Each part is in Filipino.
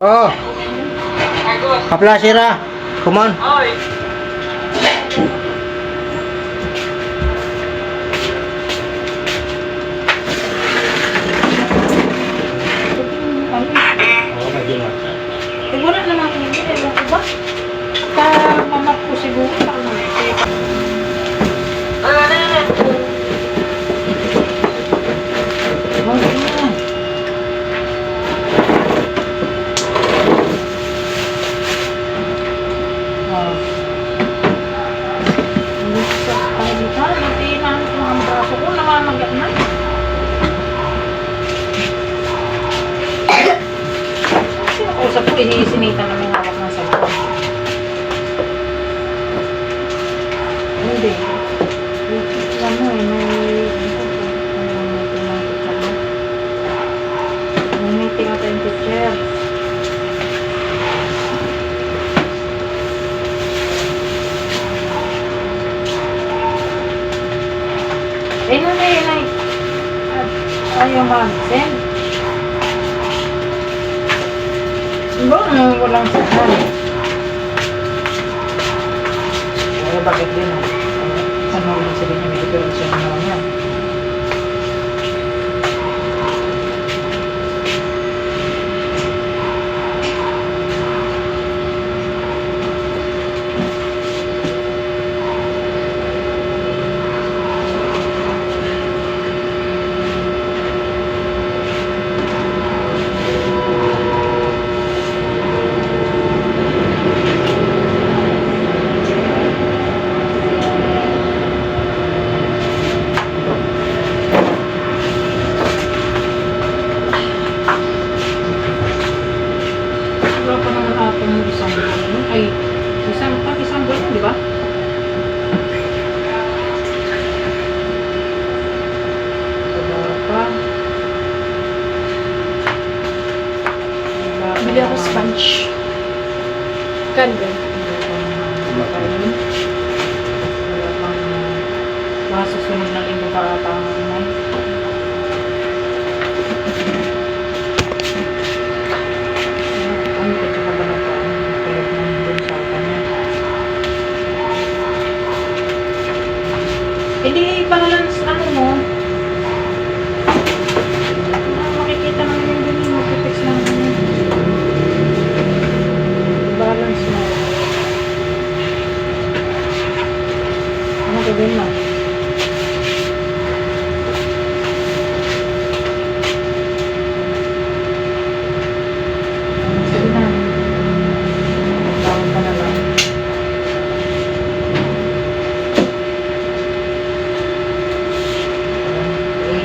Oh, kapla sira. Come on. Oy! Sinakusap ko, isinita na may hawak ng sabon. Hindi. Ano eh, may... May meeting yung teacher. Eh, nanay, nanay. Ayaw mag-send. Ba, nang walang signal. Kaya bakit din, ah? Ano ulit sabihin niya, may diferensya na naman yan. Wala pa naman atong isang buwan. no? Ay, isang, pag isang buwan yun, di ba? Wala pa. Wala pa Bili ako sponge. Wala pang mga susunod linggo para ata ang nanay. Ano ka tsaka ba na pa ang tulad ng dun sa kanya? Hindi balance ano mo. Ah, makikita naman yung dun yung magpipix lang ano. Balance mo. Ano gawin mo? Sige na. Tawag ka na lang. Eh, ginan mo ako niya, no? Eh, inaalaga ako nila kita at saka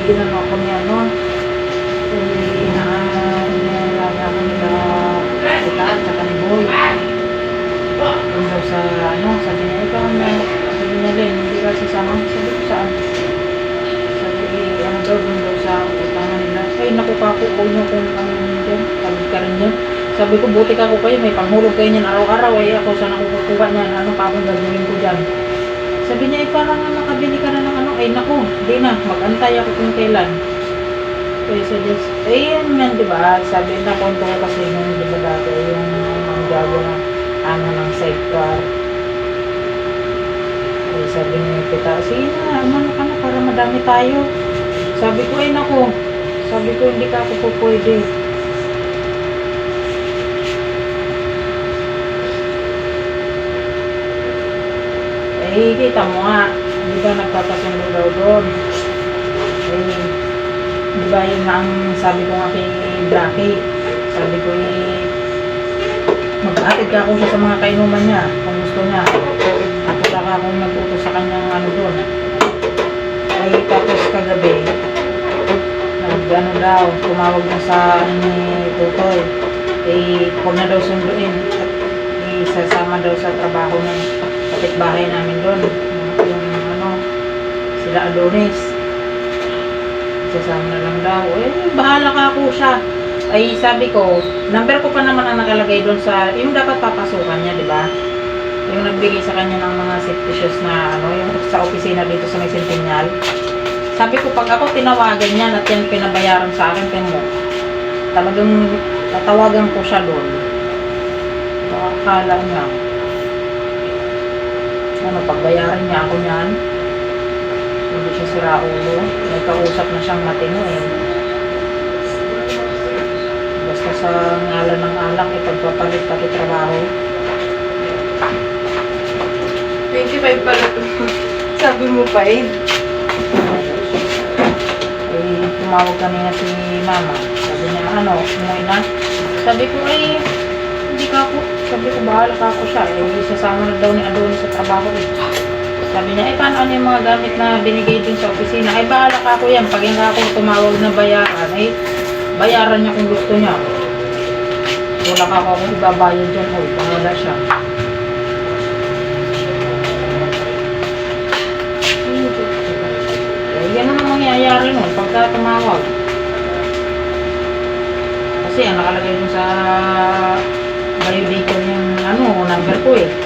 ni Boy. Doon daw sa, ano, sabi niya, sabi niya, Len, hindi ka sasama. Sabi ko, saan? Sabi, eh, ano daw, doon daw sa utangan nila. Ay, naku ka ako, huwag niyo kung ano yun tawag ka rin dyan. Sabi ko, buti ka ko kayo, may panghulog kayo niyan araw-araw, eh, ako saan ako kukuha niyan, ano pa akong gagawin ko dyan. Sabi niya, eh, parang nga makabili ka na ng ano, ay naku, di na, magantay ako kung kailan. Kaya suggest, eh, yun nga, di ba, sabi na, konto ko kasi nung, di ba dati, yung manggago na, ano, ng sidecar. Eh, sabi niya, kita, sige na, umano ka na, para madami tayo. Sabi ko, ay naku, sabi ko, hindi ka ako po pwede. Eh, kita mo nga, di ba nagpapasundo daw doon? Eh, di ba yun ang sabi ko nga kay Blackie, sabi ko eh, mag-atid ka ako sa mga kainuman niya, kung gusto niya. Ako lang akong nagtuto sa kanyang ano doon. Ay, tapos kagabi, nag ano daw, tumawag na sa ni Tutoy. Eh, huwag na daw sunduin. At isasama daw sa trabaho ng kapitbahay namin doon. Sila Adonis. Isasama na lang daw. Eh, bahala ka ako siya. Ay, sabi ko, number ko pa naman ang nakalagay doon sa, yung dapat papasukan niya, di ba? Yung nagbigay sa kanya ng mga safety na, ano, yung sa opisina dito sa may Centennial. Sabi ko, pag ako tinawagan niya at yan pinabayaran sa akin, mo, talagang tatawagan ko siya doon. Baka akala niya, ano, pagbayaran niya ako niyan, hindi siya sira ulo. May kausap na siyang matino eh. Basta sa ngalan ng alak, ipagpapalit pati trabaho. 25 pala to. Sabi mo pa eh. Eh, tumawag kanina si mama. Sabi niya, ano, umuwi na? Sabi ko, eh, hindi ka ako. Sabi ko, bahala ka ako siya. Eh, isasama na daw ni Adonis sa trabaho eh. Sabi niya, eh, paano ano yung mga gamit na binigay din sa opisina? Eh, bahala ka ako yan. Pag yung ako tumawag na bayaran, eh, bayaran niya kung gusto niya. Wala ka ako kung ibabayad dyan. Oh, bahala siya. Eh, yan naman mangyayari nun pagka tumawag. Kasi ang nakalagay dun sa biodata yung ano, number ko eh.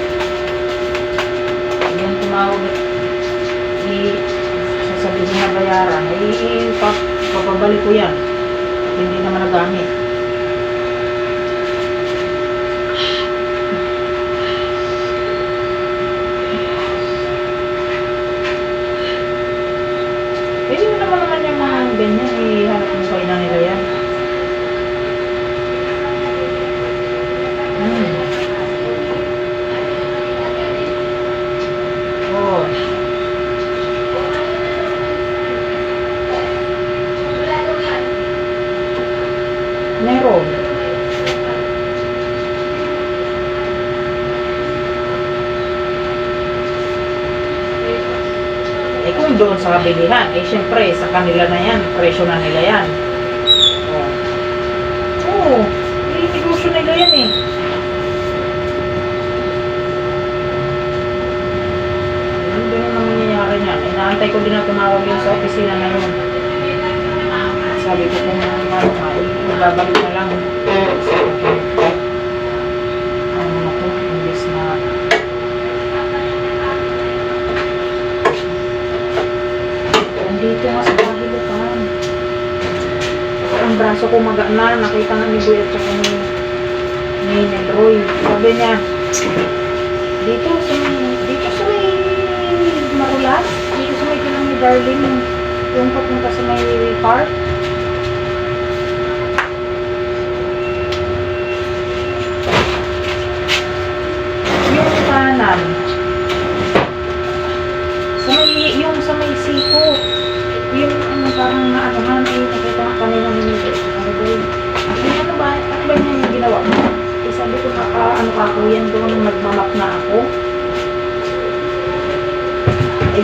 At i sasabihin na bayaran, eh, pap papabalik ko yan. At hindi naman nagamit. Eh, yun naman naman yung mga ganyan, eh, hanap mo kayo na nila yan. Hmm. Oh. Meron. Eh kung doon sa bilihan, eh syempre sa kanila na yan, presyo na nila yan. Oh. Oo, eh, negosyo nila yan eh. Ano ba naman? Inaantay ko din na tumawag yun sa opisina na yun. Sabi ko kung ano nga, ibabalik na lang. Ano na to, imbes na Nandito nga sa kahilukan. Ang braso ko magana, nakita nga ni Buya at saka ni, ni Nelroy. Sabi niya, dito sa dito sa may Marulas, dito sa may kinang ni Darlene, yung, yung papunta sa may park. Yung kanan,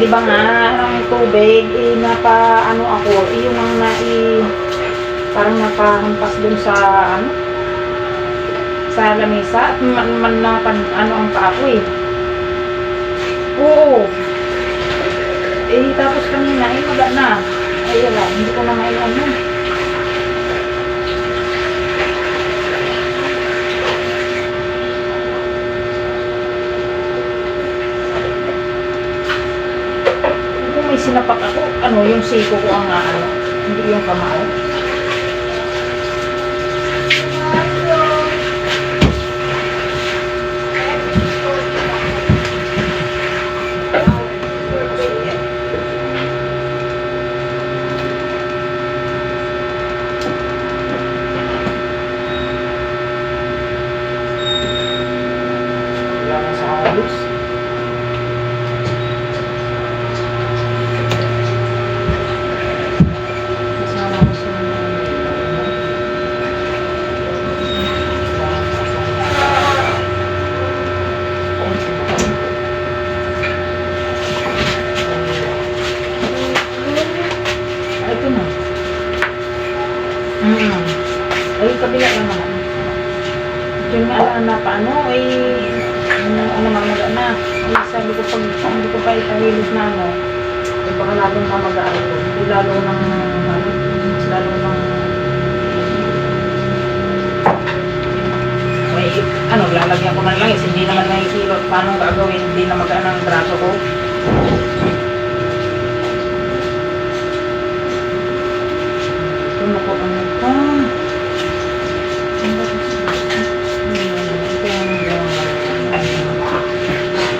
di ba nga, ang tubig, eh, napa, ano ako, eh, yung mga na, eh, parang napahampas dun sa, ano, sa lamesa, at man, man na, pan- ano ang paa ko eh. Oo. Eh, tapos kanina, eh, maga na. Ay, wala, hindi ko na may ano. Kung may sinapak ako, ano, yung siko ko ang ano, hindi yung kamao. Wala na sa ayos. Kasama ko sa Ah, Ito na. Hmm. Ay, kabila lang naman. Yung ala na paano, ay ano, ano mamaga na. Ay, sabi ko pag hindi ko pa ipahilot na ano, ay baka lalong mamaga ako. Hindi lalo ng, ano, lalo ng, ay, ano, lalagyan ko na lang is hindi naman nakikilot. Paano gagawin, hindi na magaan ang braso ko.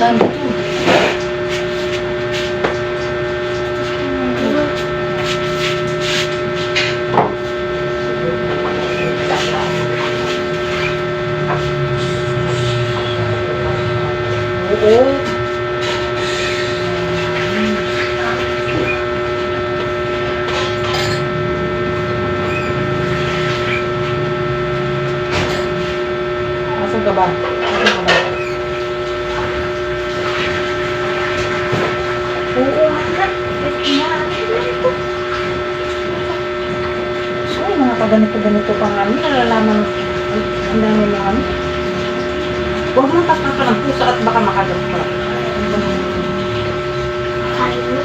Pakistan. Ang pusa at baka makadampa. Kain mo.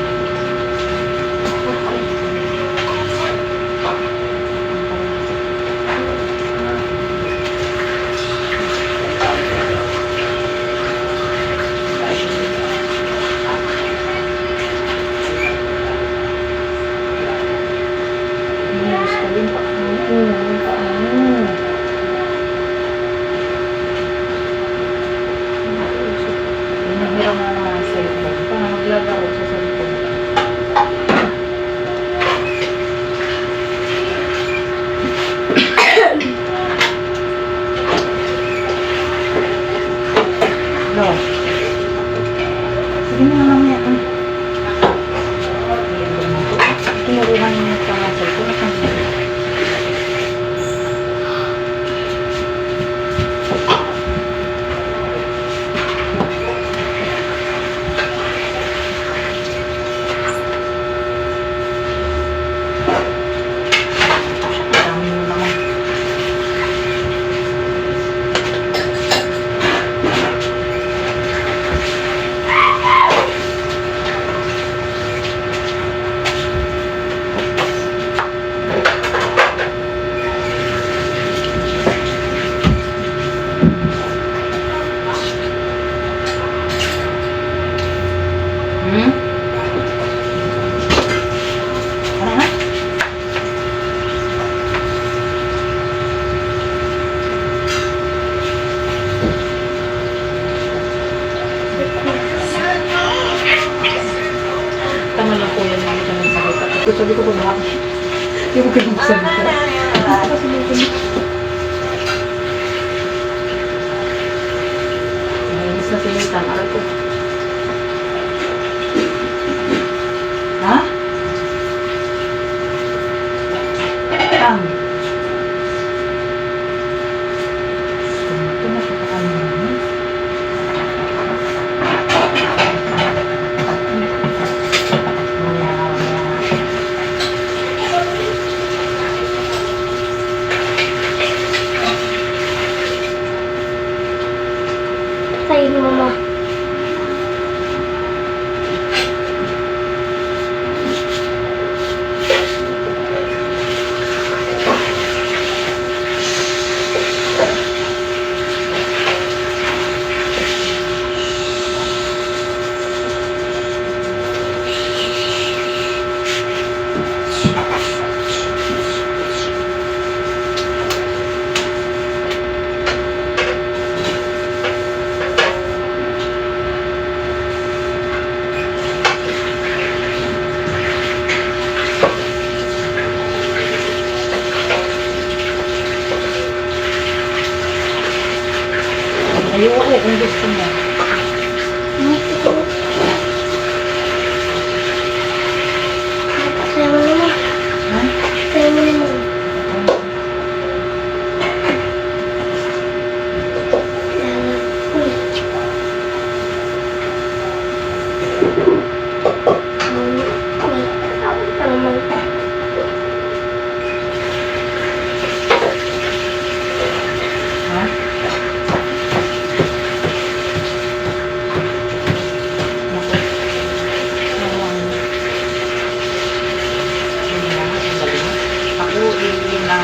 natin. Nainis na siya yung tamara ko. 妈妈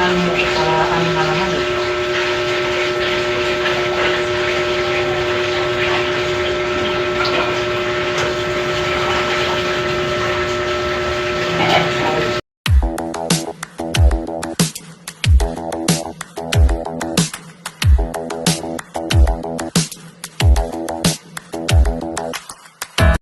ng uh, aming mga.